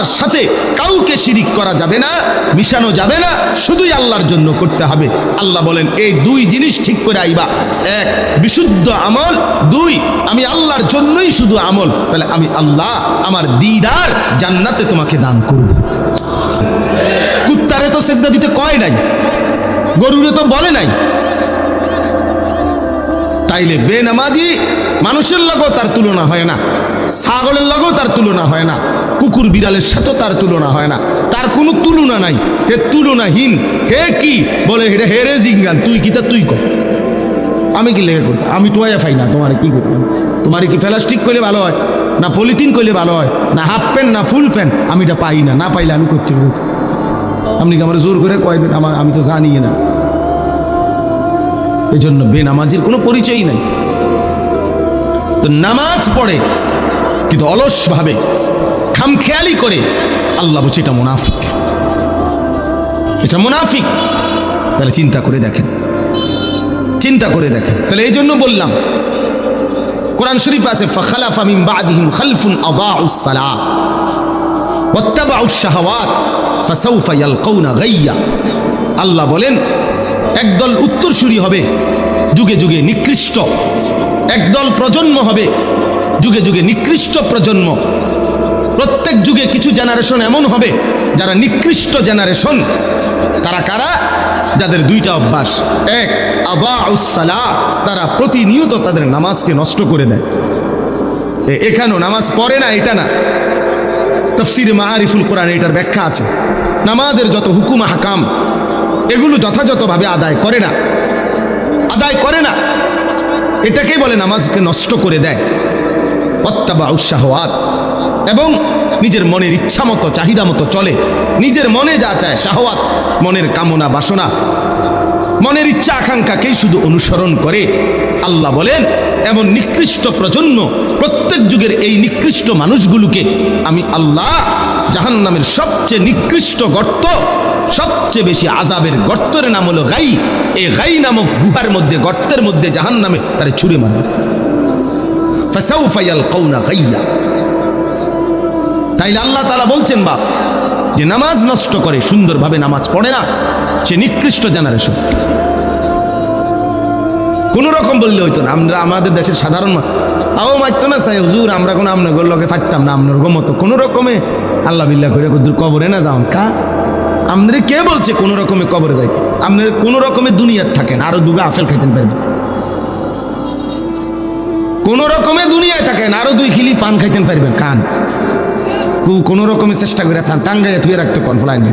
আল্লাহর সাথে কাউকে শিরিক করা যাবে না, মিশানো যাবে না, শুধুই আল্লাহর জন্য করতে হবে। আল্লাহ বলেন, এই দুই জিনিস ঠিক করে আইবা। এক, বিশুদ্ধ আমল, দুই, আমি আল্লাহর জন্যই শুধু আমল। তাহলে আমি আল্লাহ, আমার দিদার জান্নাতে তোমাকে দান করব। কুত্তারে তো সেজদা দিতে কয় নাই, গরুরে তো বলে নাই। তাইলে বেনামাজি মানুষের লগেও তার তুলনা হয় না। ছাগলের লগেও তার তুলনা হয় না, কুকুর বিড়ালের সাথেও তার তুলনা হয় না। তার কোনো তুলনা নাই হে তুলনাহীন। হে কি? বলে হে হে রে জিঙ্গান তুই কি তা তুই কর। আমি কি লেগে করতে আমি টোয়া ফাই না, তোমার কি করতাম? তোমার কি প্লাস্টিক করলে ভালো হয়, না পলিথিন করলে ভালো হয়, না হাফ প্যান্ট, না ফুল প্যান্ট, আমি এটা পাই না না পাইলে আমি করতে পারব আপনি কি আমার জোর করে কয়বেন? আমার আমি তো জানি না। এই জন্য বেনামাজির কোনো পরিচয়ই নাই। তো নামাজ পড়ে কিন্তু অলসভাবে খামখেয়ালি করে আল্লাহ বলছে, এটা মুনাফিক। এটা মুনাফিক। তাহলে চিন্তা করে দেখেন। চিন্তা করে দেখেন। তাহলে এই জন্য বললাম, কোরআন শরীফ আছে, ফখলাফা মিন বাদিহিম খালফুন আদাউস সালাহ ওয়াত্তাবাউস শাহাওয়াত, ফাসাউফা ইয়ালকাউনা গাইয়া। আল্লাহ বলেন, একদল উত্তরসূরি হবে, যুগে যুগে নিকৃষ্ট। একদল প্রজন্ম হবে যুগে যুগে নিকৃষ্ট প্রজন্ম। প্রত্যেক যুগে কিছু জেনারেশন এমন হবে, যারা নিকৃষ্ট জেনারেশন তারা কারা? যাদের দুইটা অভ্যাস। এক আবাউসালা তারা প্রতিনিয়ত তাদের নামাজকে নষ্ট করে দেয়। এখানেও নামাজ পড়ে না, এটা না। তফসির মাহারিফুল কোরআন এটার ব্যাখ্যা আছে। নামাজের যত হুকুম হাকাম এগুলো যথাযথভাবে আদায় করে না। আদায় করে না। এটাকেই বলে নামাজকে নষ্ট করে দেয়। অত্যাবা এবং নিজের মনের ইচ্ছা মতো, চাহিদা মতো চলে। নিজের মনে যা চায়, শাহওয়াত। মনের কামনা, বাসনা। মনের ইচ্ছা, আকাঙ্ক্ষাকেই শুধু অনুসরণ করে। আল্লাহ বলেন, এমন নিকৃষ্ট প্রজন্ম, প্রত্যেক যুগের এই নিকৃষ্ট মানুষগুলোকে আমি আল্লাহ জাহান্নামের সবচেয়ে নিকৃষ্ট গর্ত, সবচেয়ে বেশি আজাবের গর্তের নাম হলো গাই। এ গাই নামক গুহার মধ্যে, গর্তের মধ্যে জাহান্নামে তারে ছুঁড়ে মারবে। তাইলে আল্লাহ তালা বলছেন, বাপ, যে নামাজ নষ্ট করে, সুন্দরভাবে নামাজ পড়ে না, সে নিকৃষ্ট জেনারেশন কোন রকম বললে হইতো না, আমরা আমাদের দেশের সাধারণ আও মারতো না চাই হুজুর, আমরা কোনো আপনার লোকে ফাটতাম না, আপনার মতো কোনো রকমে আল্লাহ বিল্লাহ করে কুদুর কবরে না যাও কা? আপনার কে বলছে কোনো রকমে কবরে যাইতে? আপনার কোনো রকমে দুনিয়ার থাকেন আরও দুগা আপেল খাইতেন পারবেন। কোন রকমে দুনিয়ায় থাকেন আরও দুই খিলি পান খাইতেন পারবেন, কান। কোনো রকমের চেষ্টা করে চান টাঙ্গাইয়া থুয়ে রাখতে কনফ্লাইন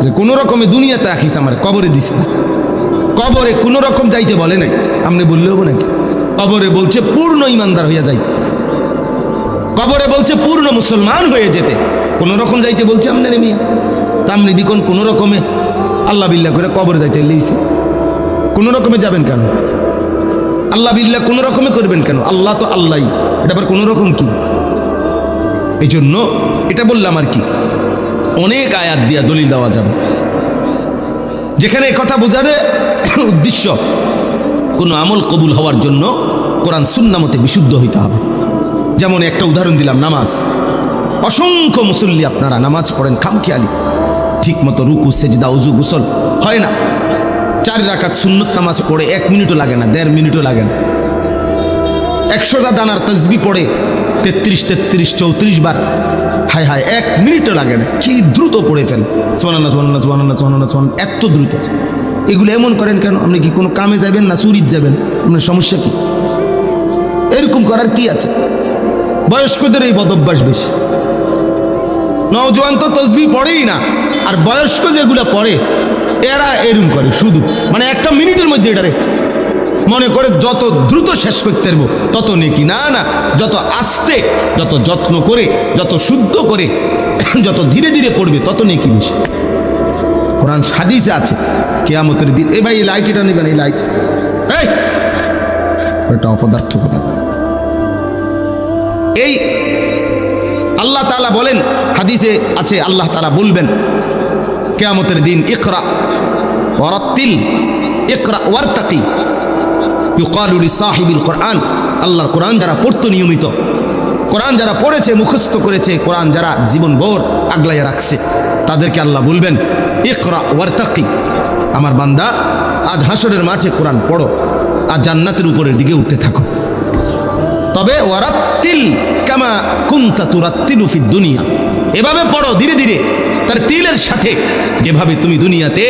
যে কোনো রকমে দুনিয়াতে রাখিস আমার, কবরে দিস না। কবরে কোনো রকম যাইতে বলে নাই। আপনি বললেও নাকি? কবরে বলছে পূর্ণ ইমানদার হইয়া যাইতে। কবরে বলছে পূর্ণ মুসলমান হয়ে যেতে। কোনো রকম যাইতে বলছে আপনার মিয়া। তা আপনি দিকন কোনো রকমে আল্লাহ বিল্লাহ করে কবরে যাইতে লিয়েছে কোনো রকমে যাবেন কেন? আল্লাহ বিল্লাহ কোনো রকমে করবেন কেন? আল্লাহ তো আল্লাহই। এটা আবার কোনো রকম কি? এই জন্য এটা বললাম আর কি, অনেক আয়াত দিয়া দলিল দেওয়া যাবে। যেখানে কথা বোঝারে উদ্দেশ্য, কোনো আমল কবুল হওয়ার জন্য কোরআন সুন্নামতে বিশুদ্ধ হইতে হবে। যেমন একটা উদাহরণ দিলাম, নামাজ। অসংখ্য মুসল্লি আপনারা নামাজ পড়েন, খামখেয়ালি। ঠিক মতো রুকু, সেজদা, উজু, গুসল হয় না। চার রাকাত সুন্নত নামাজ পড়ে, এক মিনিটও লাগে না, দেড় মিনিটও লাগে না। একশোটা দানার তসবি পড়ে, তেত্রিশ তেত্রিশ, চৌত্রিশ বার। হায় হায়, এক মিনিটও লাগে না। কি দ্রুত পড়ে ফেল সোনানা সোনানা সোনানা সোনানা সোনান এত দ্রুত। এগুলো এমন করেন কেন? আপনি কি কোনো কামে যাবেন না চুরিত যাবেন? আপনার সমস্যা কি? এরকম করার কি আছে? বয়স্কদের এই বদভ্যাস বেশি। নওজোয়ান তো তসবি পড়েই না। আর বয়স্ক যেগুলো পড়ে, এরা এরম করে, শুধু। মানে একটা মিনিটের মধ্যে এটারে মনে করে যত দ্রুত শেষ করতে পারব, তত নেকি। না না, যত আস্তে, যত যত্ন করে, যত শুদ্ধ করে, যত ধীরে ধীরে পড়বে, তত নেকি বেশি। কোরআন হাদিসে আছে, কেয়ামতের দিন। এ ভাই, এই লাইট এটা নেবেন, এই লাইট এই! অপদার্থ কথা এই আল্লাহ তাআলা বলেন, হাদিসে আছে, আল্লাহ তালা বলবেন, কেয়ামতের দিন ইকরা ওয়ারাত্তিল, ইকরা ওয়ারতাকি, ইউকালু লিসাহিবিল কোরআন, আল্লাহর কোরআন যারা পড়তো নিয়মিত, কোরআন যারা পড়েছে, মুখস্থ করেছে, কোরআন যারা জীবন ভোর আগলাইয়া রাখছে, তাদেরকে আল্লাহ বলবেন, ইকরা ওয়ারতাকি, আমার বান্দা, আজ হাসরের মাঠে কোরআন পড়ো, আর জান্নাতের উপরের দিকে উঠতে থাকো। তবে ওয়ারাত্তিল কামা কুন্তা তুরাত্তিলু ফিদ দুনিয়া। এভাবে পড়ো ধীরে ধীরে, তার তিলের সাথে। যেভাবে তুমি দুনিয়াতে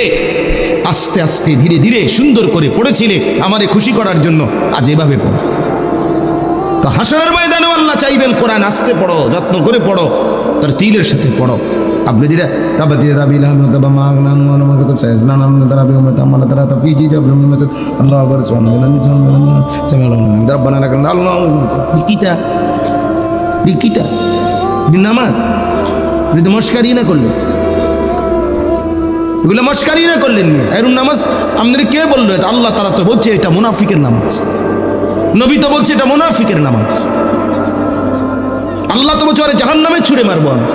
আস্তে আস্তে ধীরে ধীরে সুন্দর করে পড়েছিলে, আমারে খুশি করার জন্য আজ এভাবে পড়ো। তো হাসনের ময়দানেও আল্লাহ চাইবেন কোরআন আসতে পড়ো, যত্ন করে পড়ো, তার তিলের সাথে পড়ো। আপনি দাবি আম তারা বিকিতা বি নামাজ? আপনি মস্কারি না করলেন এগুলো মস্কারি না করলেন এরম নামাজ আপনাদের কে বলল? এটা আল্লাহ তারা তো বলছে, এটা মুনাফিকের নামাজ। নবী তো বলছে, এটা মুনাফিকের নামাজ। আল্লাহ তো বলছে, আরে জাহান নামে ছুড়ে মারবো আমি।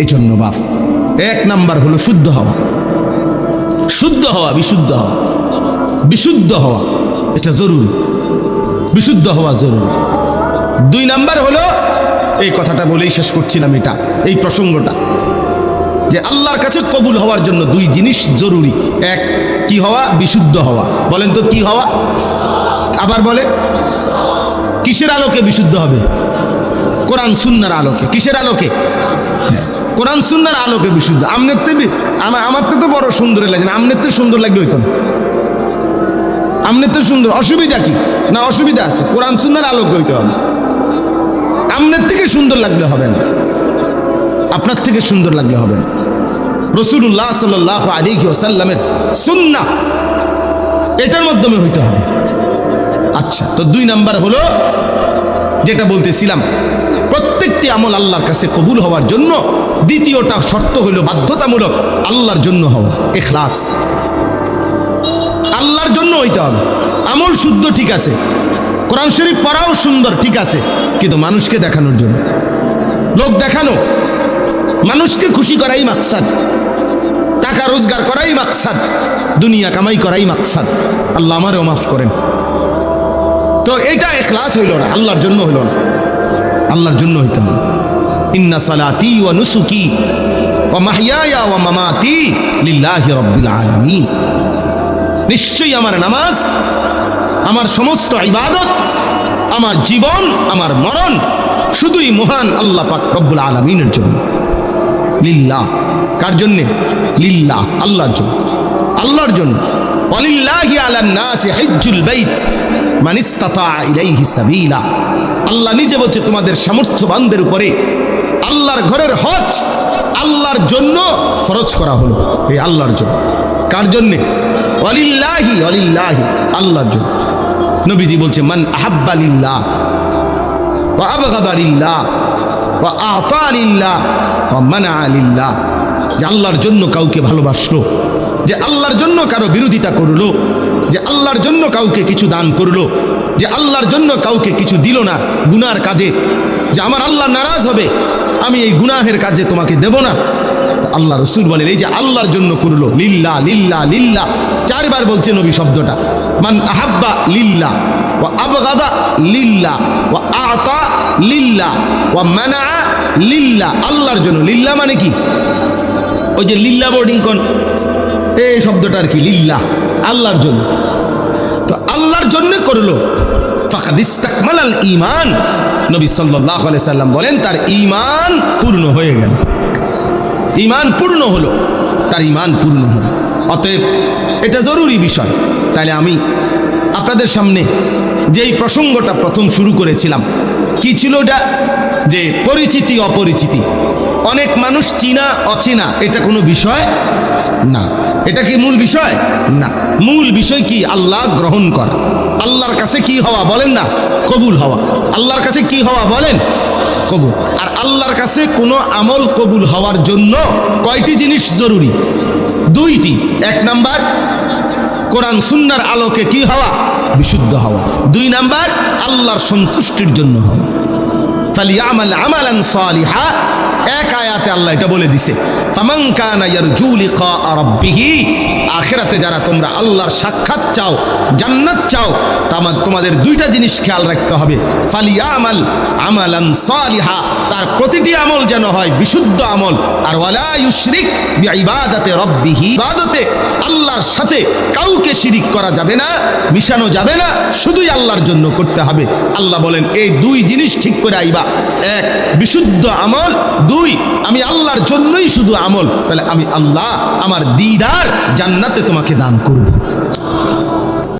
এই জন্য বাপ, এক নাম্বার হলো শুদ্ধ হওয়া। শুদ্ধ হওয়া, বিশুদ্ধ হওয়া। বিশুদ্ধ হওয়া, এটা জরুরি। বিশুদ্ধ হওয়া জরুরি। দুই নাম্বার হলো, এই কথাটা বলেই শেষ করছিলাম এটা, এই প্রসঙ্গটা, যে আল্লাহর কাছে কবুল হওয়ার জন্য দুই জিনিস জরুরি। এক, কি হওয়া? বিশুদ্ধ হওয়া। বলেন তো কি হওয়া? আবার বলে, কিসের আলোকে বিশুদ্ধ হবে? কোরআন সুন্নার আলোকে। কিসের আলোকে? কোরআন সুন্নার আলোকে বিশুদ্ধ। আমনের তে আমার তো তো বড় সুন্দর লাগছে না, আমনের তো সুন্দর লাগবে হইতো না। আমনের তো সুন্দর, অসুবিধা কি? না, অসুবিধা আছে। কোরআন সুন্নার আলোক হইতে হবে। আমনের থেকে সুন্দর লাগলে হবে না। আপনার থেকে সুন্দর লাগলে হবে না। রসুল্লাহ সাল আলী ওসাল্লামের সুন্না, এটার মাধ্যমে হইতে হবে। আচ্ছা তো দুই নাম্বার হলো, যেটা বলতেছিলাম, প্রত্যেকটি আমল আল্লাহর কাছে কবুল হওয়ার জন্য দ্বিতীয়টা শর্ত হইল বাধ্যতামূলক আল্লাহর জন্য হওয়া, এখলাস। আল্লাহর জন্য হইতে হবে। আমল শুদ্ধ ঠিক আছে। কোরআন শরীফ পড়াও সুন্দর, ঠিক আছে, কিন্তু মানুষকে দেখানোর জন্য। লোক দেখানো, মানুষকে খুশি করাই মাকসাদ। টাকা রোজগার করাই মাকসাদ, দুনিয়া কামাই করাই মাকসাদ। আল্লাহ আমারও মাফ করেন। তো এটা এখলাস হইল না, আল্লাহর জন্য হইল না। আল্লাহর জন্য হইতে হবে। ইন্না সালাতি ওয়া নুসুকি নিশ্চয়ই আমার নামাজ, আমার সমস্ত ইবাদত আমার জীবন, আমার মরণ, শুধুই মহান আল্লাহ পাক রব্বুল আলমিনের জন্য। লিল্লাহ। কার জন্যে? লিল্লাহ, আল্লাহর জন্য। আল্লাহর জন্য। অলিল্লাহি আলান নাসি হিজ্জুল বাইত মান ইসতাতা ইলাইহি সাবিলা। আল্লাহ নিজে বলছে, তোমাদের সামর্থ্যবানদের উপরে আল্লাহর ঘরের হজ আল্লাহর জন্য ফরজ করা হলো। এই আল্লাহর জন্য। কার জন্যে? অলিল্লাহি অলিল্লাহি আল্লাহর জন্য। নবীজি বলছে, মান আহাব্বা লিল্লাহ ওয়া আবগাদা লিল্লাহ ওয়া আতা লিল্লাহ ওয়া মানা লিল্লাহ যে আল্লাহর জন্য কাউকে ভালোবাসলো, যে আল্লাহর জন্য কারও বিরোধিতা করল, যে আল্লাহর জন্য কাউকে কিছু দান করল, যে আল্লাহর জন্য কাউকে কিছু দিল না গুনার কাজে, যে আমার আল্লাহ নারাজ হবে, আমি এই গুনাহের কাজে তোমাকে দেব না। আল্লাহ রসুল বলেন, এই যে আল্লাহর জন্য করল, লিল্লা লিল্লা লিল্লা। চারবার বলছে নবী শব্দটা। মান আহাব্বা লিল্লা ও আবগাদা লিল্লা ও আতা লিল্লা ও মানা লিল্লা। আল্লাহর জন্য, লিল্লা মানে কি? ওই যে লিল্লা বোর্ডিং কোন এই শব্দটা আর কি, লিল্লা, আল্লাহর জন্য। তো আল্লাহর জন্য করল। ইমান নবী আলাইহি সাল্লাম বলেন, তার ইমান পূর্ণ হয়ে গেল। ইমান পূর্ণ হলো, তার ইমান পূর্ণ হলো। অতএব এটা জরুরি বিষয়। তাহলে আমি আপনাদের সামনে যেই প্রসঙ্গটা প্রথম শুরু করেছিলাম কি ছিল এটা? যে পরিচিতি, অপরিচিতি। অনেক মানুষ চিনা, অচেনা, এটা কোনো বিষয়? না। এটা কি মূল বিষয়? না। মূল বিষয় কি? আল্লাহ গ্রহণ করা। আল্লাহর কাছে কি হওয়া? বলেন না, কবুল হওয়া। আল্লাহর কাছে কি হওয়া? বলেন, কবুল। আর আল্লাহর কাছে কোনো আমল কবুল হওয়ার জন্য কয়টি জিনিস জরুরি? দুইটি। এক নাম্বার, কোরআন, সুন্নার আলোকে কি হওয়া? বিশুদ্ধ হওয়া। দুই নাম্বার, আল্লাহর সন্তুষ্টির জন্য হওয়া। ফালিয়ামাল আমালান সালিহা, এক আয়াতে আল্লাহ এটা বলে দিছে। আখিরাতে যারা তোমরা আল্লাহর সাক্ষাৎ চাও, জান্নাত চাও, তামা- তোমাদের দুইটা জিনিস খেয়াল রাখতে হবে। আমালান সালিহা, তার প্রতিটি আমল যেন হয় বিশুদ্ধ আমল। আর ওয়ালা ইউশরিক বিইবাদাতি রাব্বিহি, ইবাদতে আল্লাহর সাথে কাউকে শিরিক করা যাবে না, মিশানো যাবে না, শুধুই আল্লাহর জন্য করতে হবে। আল্লাহ বলেন, এই দুই জিনিস ঠিক করে আইবা। এক, বিশুদ্ধ আমল, দুই, আমি আল্লাহর জন্যই শুধু আমল তাহলে আমি আল্লাহ আমার দিদার জান্নাতে তোমাকে দান করব।